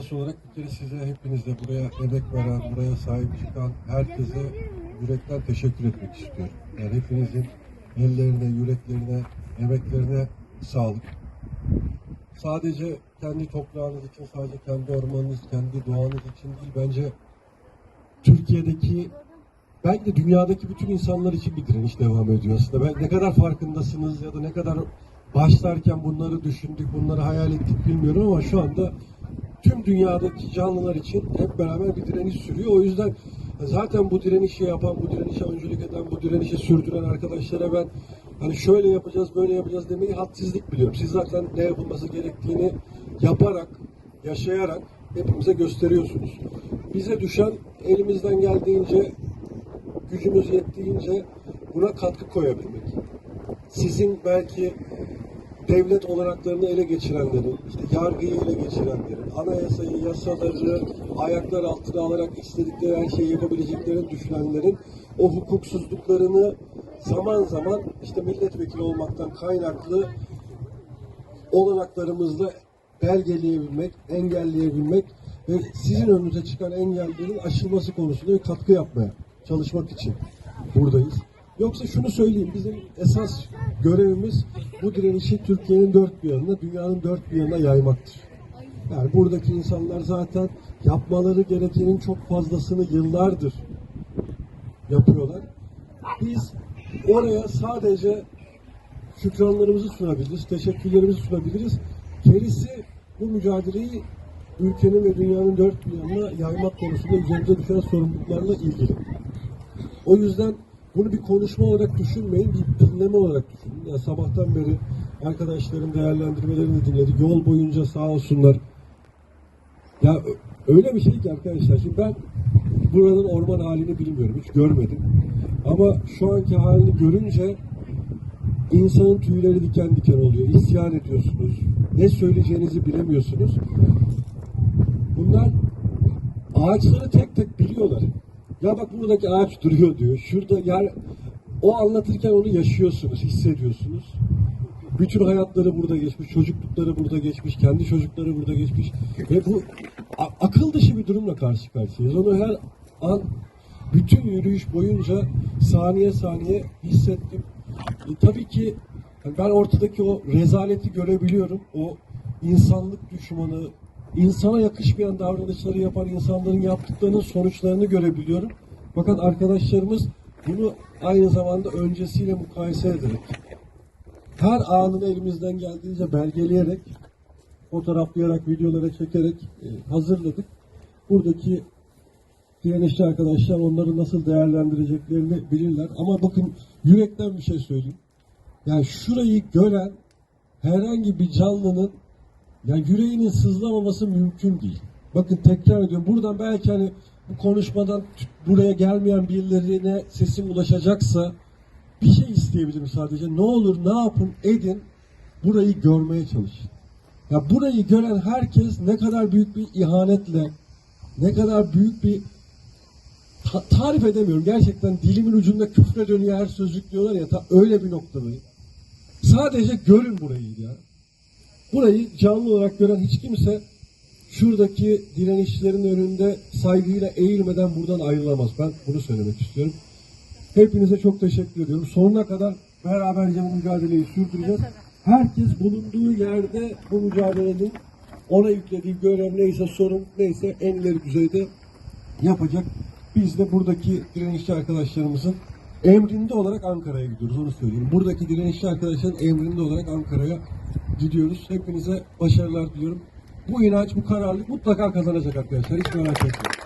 noktası olarak bir kere size hepinize buraya emek veren, buraya sahip çıkan herkese yürekten teşekkür etmek istiyorum. Yani hepinizin ellerine, yüreklerine, emeklerine sağlık. Sadece kendi toprağınız için, sadece kendi ormanınız, kendi doğanız için değil, bence Türkiye'deki belki de dünyadaki bütün insanlar için bir direniş devam ediyor aslında. Ben ne kadar farkındasınız ya da ne kadar başlarken bunları düşündük, bunları hayal ettik bilmiyorum ama şu anda tüm dünyadaki canlılar için hep beraber bir direniş sürüyor. O yüzden zaten bu direnişi yapan, bu direnişe öncülük eden, bu direnişi sürdüren arkadaşlara ben hani şöyle yapacağız, böyle yapacağız demeyi hadsizlik biliyorum. Siz zaten ne yapılması gerektiğini yaparak, yaşayarak hepimize gösteriyorsunuz. Bize düşen elimizden geldiğince gücümüz yettiğince buna katkı koyabilmek. Sizin belki devlet olanaklarını ele geçirenlerin, işte yargıyı ele geçirenlerin, anayasayı, yasaları ayaklar altına alarak istedikleri her şeyi yapabileceklerini düşünenlerin o hukuksuzluklarını zaman zaman işte milletvekili olmaktan kaynaklı olanaklarımızla belgeleyebilmek, engelleyebilmek ve sizin önünüze çıkan engellerin aşılması konusunda bir katkı yapmaya çalışmak için buradayız. Yoksa şunu söyleyeyim, bizim esas görevimiz bu direnişi Türkiye'nin dört bir yanına, dünyanın dört bir yanına yaymaktır. Yani buradaki insanlar zaten yapmaları gerekenin çok fazlasını yıllardır yapıyorlar. Biz oraya sadece şükranlarımızı sunabiliriz, teşekkürlerimizi sunabiliriz. Gerisi bu mücadeleyi ülkenin ve dünyanın dört bir yanına yaymak konusunda üzerimize düşen sorumluluklarla ilgili. O yüzden bunu bir konuşma olarak düşünmeyin, bir dinleme olarak düşünün. Yani sabahtan beri arkadaşların değerlendirmelerini dinledik. Yol boyunca sağ olsunlar. Ya öyle bir şey ki arkadaşlar. Şimdi ben buranın orman halini bilmiyorum. Hiç görmedim. Ama şu anki halini görünce insanın tüyleri diken diken oluyor. İsyan ediyorsunuz. Ne söyleyeceğinizi bilemiyorsunuz. Bunlar ağaçları tek tek biliyorlar. Ya bak buradaki ağaç duruyor diyor. Şurada yani o anlatırken onu yaşıyorsunuz, hissediyorsunuz. Bütün hayatları burada geçmiş, çocuklukları burada geçmiş, kendi çocukları burada geçmiş. Ve bu akıl dışı bir durumla karşı karşıyayız. Onu her an bütün yürüyüş boyunca saniye saniye hissettim. E, tabii ki ben ortadaki o rezaleti görebiliyorum. O insanlık düşmanı, insana yakışmayan davranışları yapan insanların yaptıklarının sonuçlarını görebiliyorum. Fakat arkadaşlarımız bunu aynı zamanda öncesiyle mukayese ederek, her anını elimizden geldiğince belgeleyerek, fotoğraflayarak, videolara çekerek e, hazırladık. Buradaki direnişçi arkadaşlar onları nasıl değerlendireceklerini bilirler. Ama bakın yürekten bir şey söyleyeyim. Yani şurayı gören herhangi bir canlının yani yüreğinin sızlamaması mümkün değil. Bakın tekrar ediyorum. Buradan belki hani bu konuşmadan buraya gelmeyen birilerine sesim ulaşacaksa bir şey isteyebilirim sadece. Ne olur ne yapın edin burayı görmeye çalışın. Ya burayı gören herkes ne kadar büyük bir ihanetle, ne kadar büyük bir ta- tarif edemiyorum. Gerçekten dilimin ucunda küfre dönüyor her sözcük diyorlar ya ta öyle bir noktadayım. Sadece görün burayı ya. Burayı canlı olarak gören hiç kimse şuradaki direnişlerin önünde saygıyla eğilmeden buradan ayrılamaz. Ben bunu söylemek istiyorum. Hepinize çok teşekkür ediyorum. Sonuna kadar beraberce bu mücadeleyi sürdüreceğiz. Herkes bulunduğu yerde bu mücadelenin ona yüklediği görev neyse, sorun neyse en ileri düzeyde yapacak. Biz de buradaki direnişçi arkadaşlarımızın emrinde olarak Ankara'ya gidiyoruz. Onu söyleyeyim. Buradaki direnişçi arkadaşların emrinde olarak Ankara'ya gidiyoruz. Hepinize başarılar diliyorum. Bu inanç, bu kararlılık mutlaka kazanacak arkadaşlar. Hiç merak etmeyin.